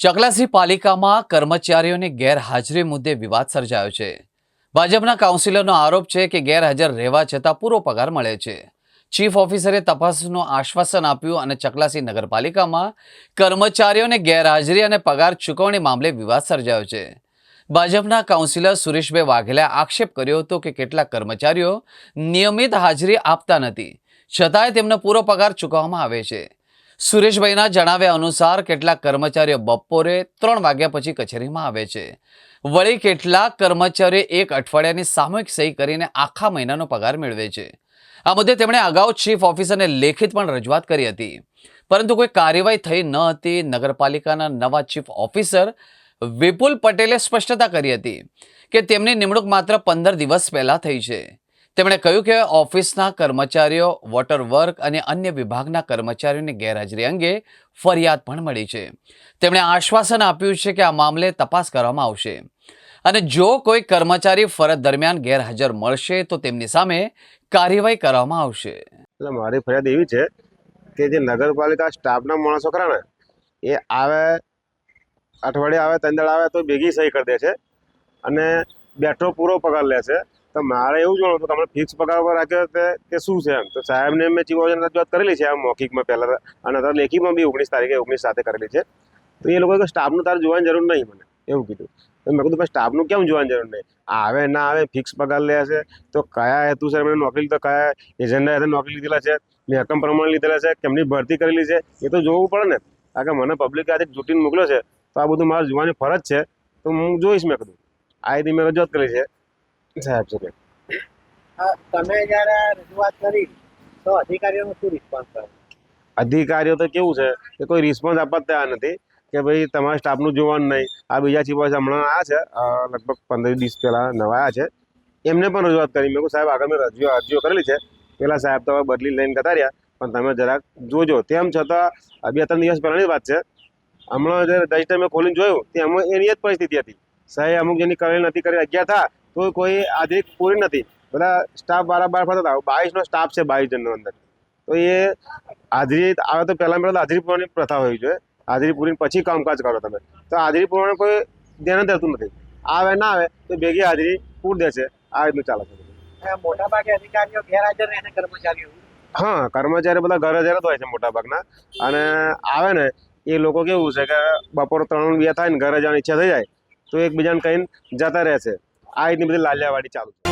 ચકલાસી પાલિકામાં કર્મચારીઓની ગેરહાજરી મુદ્દે વિવાદ સર્જાયો છે. ભાજપના કાઉન્સિલરનો આરોપ છે કે ગેરહાજર રહેવા છતાં પૂરો પગાર મળે છે. ચીફ ઓફિસરે તપાસનું આશ્વાસન આપ્યું અને ચકલાસી નગરપાલિકામાં કર્મચારીઓને ગેરહાજરી અને પગાર ચૂકવણી મામલે વિવાદ સર્જાયો છે. ભાજપના કાઉન્સિલર સુરેશભાઈ વાઘેલાએ આક્ષેપ કર્યો હતો કે કેટલાક કર્મચારીઓ નિયમિત હાજરી આપતા નથી, છતાંય તેમનો પૂરો પગાર ચૂકવવામાં આવે છે. સુરેશભાઈના જણાવ્યા અનુસાર કેટલાક કર્મચારીઓ બપોરે ત્રણ વાગ્યા પછી કચેરીમાં આવે છે. વળી કેટલાક કર્મચારીઓ એક અઠવાડિયાની સામૂહિક સહી કરીને આખા મહિનાનો પગાર મેળવે છે. આ મુદ્દે તેમણે અગાઉ ચીફ ઓફિસરને લેખિત પણ રજૂઆત કરી હતી. પરંતુ કોઈ કાર્યવાહી થઈ ન હતી. નગરપાલિકાના નવા ચીફ ઓફિસર વિપુલ પટેલે સ્પષ્ટતા કરી હતી કે તેમની નિમણૂક માત્ર પંદર દિવસ પહેલાં થઈ છે. તેમણે કહ્યું કે ઓફિસના કર્મચારીઓ, વોટર વર્ક અને અન્ય વિભાગના કર્મચારીઓની ગેરહાજરી અંગે ફરિયાદ પણ મળી છે. તેમણે આશ્વાસન આપ્યું છે કે આ મામલે તપાસ કરવામાં આવશે. અને જો કોઈ કર્મચારી ફરજ દરમિયાન ગેરહાજર મળશે, તો તેમની સામે કાર્યવાહી કરવામાં આવશે. એટલે મારી ફરિયાદ એવી છે કે જે નગરપાલિકા સ્ટાફના માણસો ખરા ને, એ આવે, અઠવાડિયે આવે, ત્રણ આવે તો ભેગી સહી કરી દે છે અને બેઠો પૂરો પગાર લે છે. તો મારે એવું જોવાનું હતું આપણે ફિક્સ પગાર પર રાખ્યો હતો કે શું છે એમ? તો સાહેબને મેં ઓફિસરને રજૂઆત કરેલી છે આ મૌખિકમાં પહેલાં અને અત્યારે લેખિતમાં બી ઓગણીસ તારીખે ઓગણીસ સાથે કરેલી છે. તો એ લોકોએ સ્ટાફનું તારે જોવાની જરૂર નહીં મને. એવું કીધું. તો મેં કીધું, ભાઈ, સ્ટાફનું કેમ જોવાની જરૂર નહીં? આવે ના આવે ફિક્સ પગાર લે છે. તો કયા હેતુસર એમણે નોકરી તો કયા એજન્ડા હેઠળ નોકરી લીધેલા છે? મહેકમ પ્રમાણે લીધેલા છે? કેમની ભરતી કરેલી છે? એ તો જોવું પડે ને. કારણ કે મને પબ્લિકે આજે જૂટીને મોકલ્યો છે, તો આ બધું મારે જોવાની ફરજ છે. તો હું જોઈશ, મેં કીધું. આ રીતે મેં રજૂઆત કરી છે. સાહેબ તમે જ્યારે રજૂઆત કરી તો અધિકારીઓનો શું રિસ્પોન્સ થયો? અધિકારીઓ તો કેવું છે કે કોઈ રિસ્પોન્સ આપવા તૈયાર નથી કે ભાઈ તમારા સ્ટાફનું જોવાનું નહીં. આ બીજા ચીફ હમણાં આ છે લગભગ પંદર દિવસ પહેલાં નવા આ છે. એમને પણ રજૂઆત કરી. મેં સાહેબ આગળ મેં રજૂ અરજીઓ કરેલી છે. પેલા સાહેબ તો બદલી લઈને જતા રહ્યા પણ તમે જરાક જોજો. તેમ છતાં બે ત્રણ દિવસ પહેલાંની વાત છે. હમણાં જે રજિસ્ટર મેં ખોલીને જોયું તેમાં એની જ પરિસ્થિતિ હતી. સાહેબ અમુક જેની કરેલી નથી કરી અગિયાર થા તો કોઈ હાજરી પૂરી નથી. બધા સ્ટાફ બારા બાર ફરતા હતા. બાવીસનો સ્ટાફ છે બાવીસ જણનો અંદર. તો એ હાજરી આવે તો પહેલાં પહેલાં હાજરી પૂરવાની પ્રથા હોવી જોઈએ. હાજરી પૂરીને પછી કામકાજ કરો તમે. તો હાજરી પૂરવાનું કોઈ ધ્યાન દેતું નથી. આવે ના આવે તો ભેગી હાજરી પૂર દે છે. આ રીતનું ચાલે છે. અધિકારીઓ ગેરહાજર કર્મચારીઓ. હા કર્મચારી બધા ઘરે હાજર જ હોય છે મોટા ભાગના અને આવે ને એ લોકો કેવું છે કે બપોર ત્રણ બે થાય ને ઘરે જવાની ઈચ્છા થઈ જાય તો એકબીજાને કહીને જતા રહે છે. આ રીતની બધી લાલિયાવાડી ચાલુ છે